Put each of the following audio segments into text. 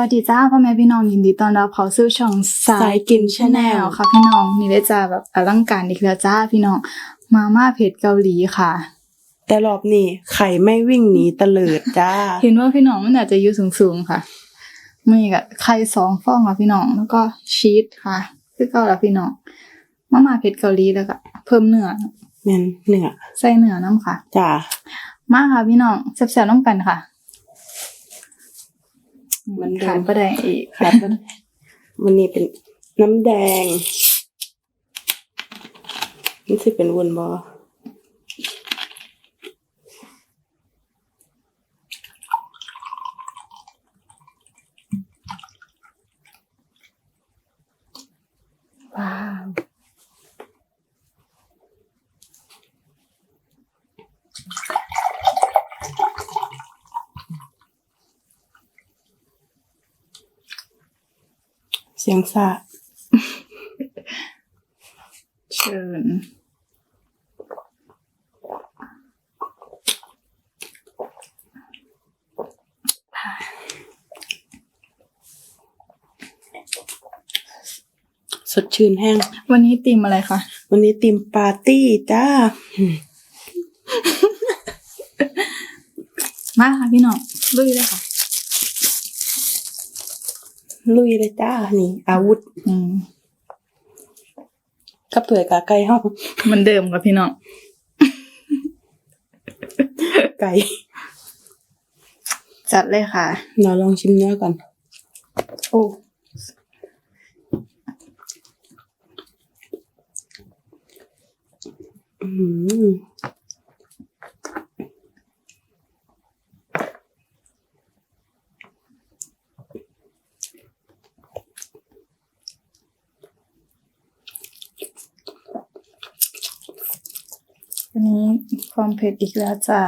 วัสดีจ้าพ่อแม่พี่น้องยินดีต้อนรับเข้าสู่ช่องสาสายยกิกินนชาแนล Channel ค่ะพี่น้องนี่ได้จ้าแบบอลังการอีกแล้วจ้าพี่น้องมาม่าเผ็ดเกาหลีค่ะ แต่รอบนี้ไข่ไม่วิ่งหนีตะเลิดจ้า เห็นว่าพี่น้องมันอาจจะอยู่สูงๆค่ะมีกับไข่สองฟองค่ะพี่น้องแล้วก็ชีสค่ะคือเกาแล้วพี่น้องมาม่าเผ็ดเกาหลีแล้วก็เพิ่มเนื้อแม่นเหนือใส่เนื้อน้ำค่ะจ้ามาค่ะพี่น้องแซ่บๆน้ำกันค่ะ มันขาขาดดประแดงอีกครับวันนี้เป็นน้ำแดงนี่สิเป็นวนบอว้าว สียงสะเชิญสดชื่นแห้ง วันนี้ตีมอะไรคะ วันนี้ติมปาร์ตี้จ้า มาค่ะพี่น้องลุยเลยค่ะ ลุยเลยจ้า นี่ อาวุธ อืมกับเถื่อยกาไก่ห้องเหมันเดิมค่ะพี่น้อง ไก่ จัดเลยค่ะ เราลองชิมเนื้อก่อน โอ้อืม วันนี้ ความเผ็ดอีกแล้วจ้า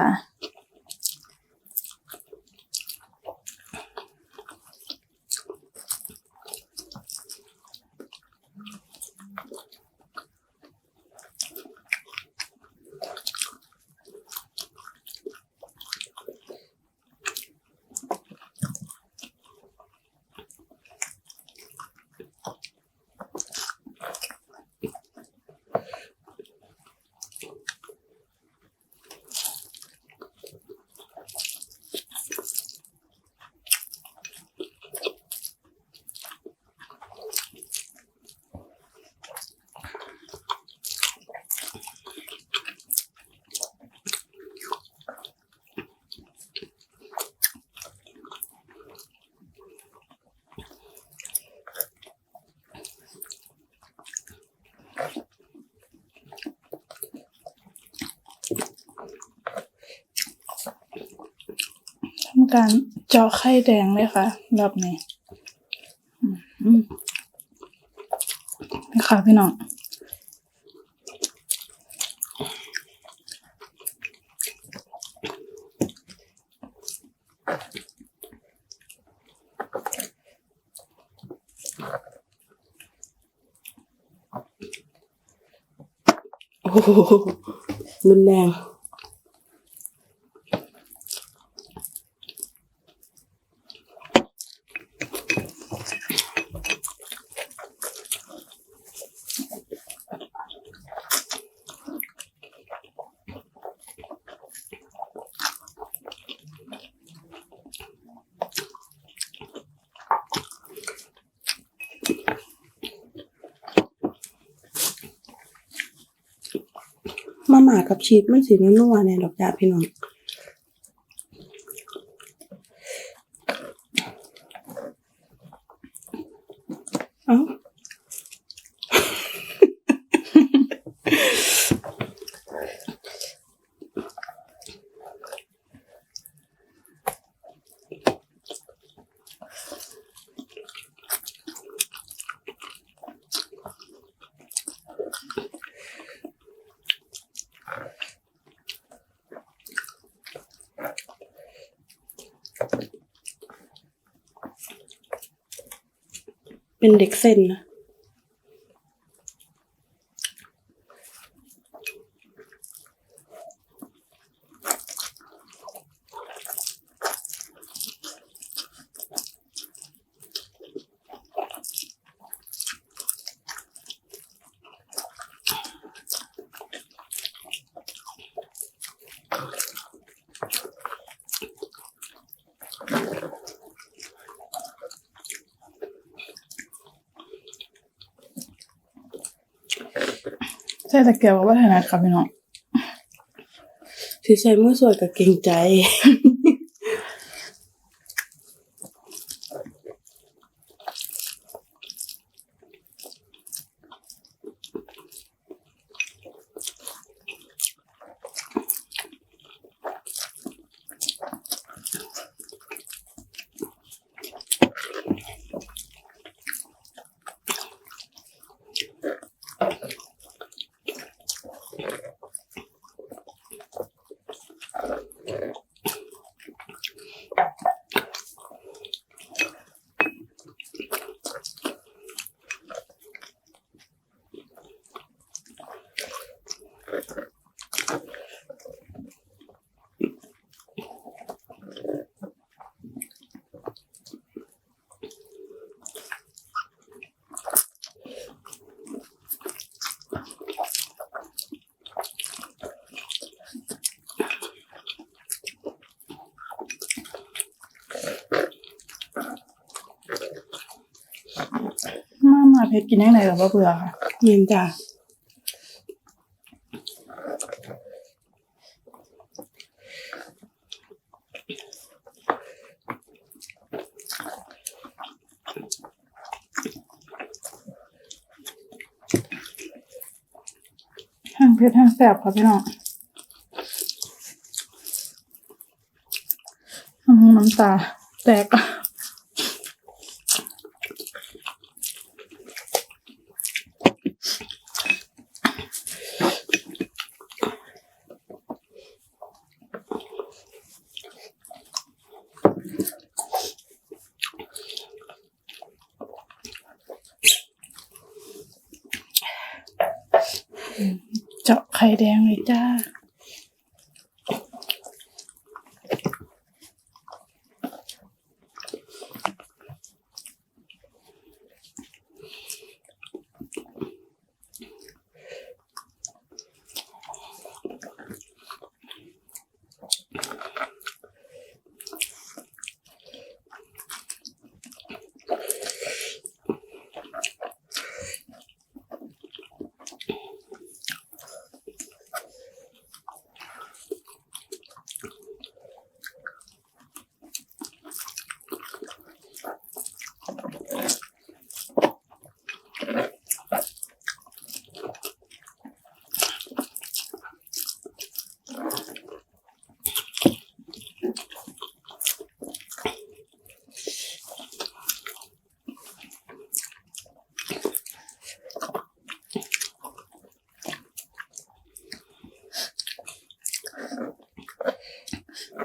ทำ การเจาะไข่แดงเลยค่ะรอบนี้นี่ค่ะพี่น้องโอ้โหรุนแรง มาหมากับชีสมันสีนัวๆเนี่ยดอกจ้าพี่น้องเอ้า เป็นเด็กเส้นนะ ใช่ตะเกียบกับว่าถนัดค่ะพี่น้องที่ใช้มือสวยกับเก่งใจ มามาเพชรกินยังไงกับว่าเบื่อค่ะเย็นจ้ะทั้งเพชรทั้งแสบค่ะพี่น้องทั้งน้ำตาแตก เจาะไข่แดงเลยจ้า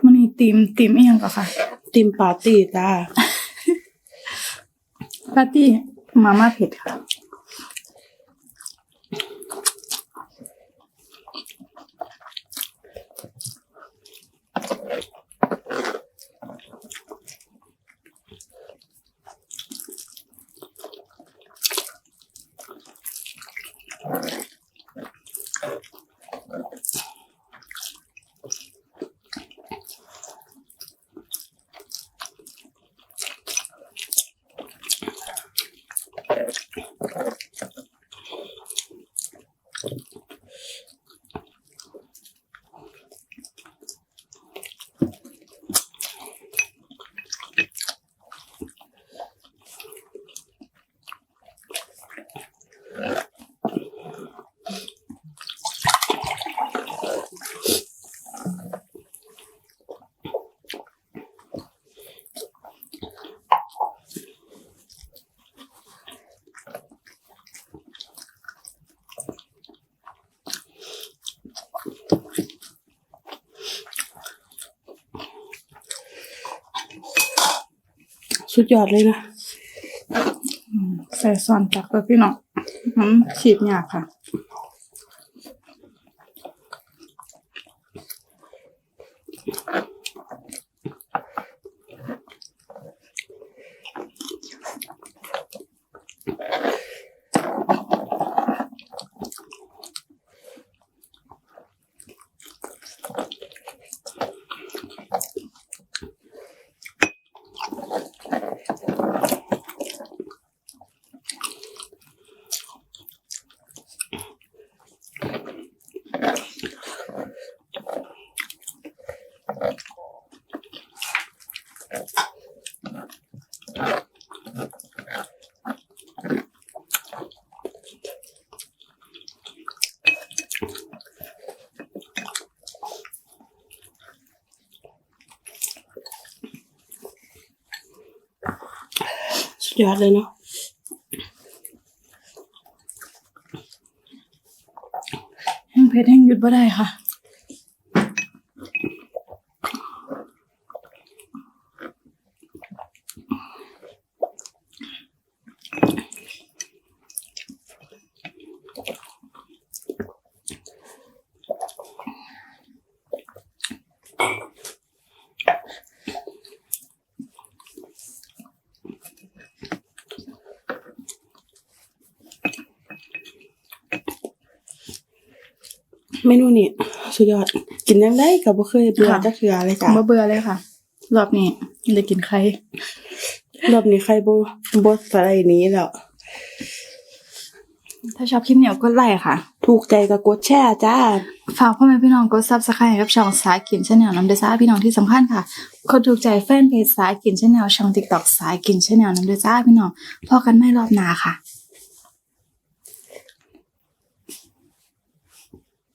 มันนี่ ตีมตีมอีหยังก็ค่ะ ติมปาร์ตี้จ้าปาร์ตี้มาม่าเผ็ดค่ะ สุดยอดเลยนะใส่ซอนจักเลยพี่น้องน้ำฉีดยากค่ะ อ สุด ยอดเลยเนาะแห้งเพชรแห้งหยุดบ่ได้ค่ะ เมนูนี้สุดยอด กินยังได้กับบ่เคยเบื่อค่ะ จักเทื่อเลยจ้ะบ่เบื่อเลยค่ะ รอบนี้จะกินไข่รอบนี้ใครบ่บ่ใส่นี้แล้ว ถ้าชอบคลิปเหนียวก็ไลค์ค่ะ ถูกใจก็กดแชร์จ้า ฝากพ่อแม่พี่น้องกดซับสไครต์กับช่องสายกินชาแนลน้ำเดซ่าพี่น้องที่สำคัญค่ะกดถูกใจแฟนเพจสายกินชาแนลช่องติ๊กต็อกสายกินชาแนลน้ำเดซ่าพี่น้องพอกันไม่รอบหน้าค่ะ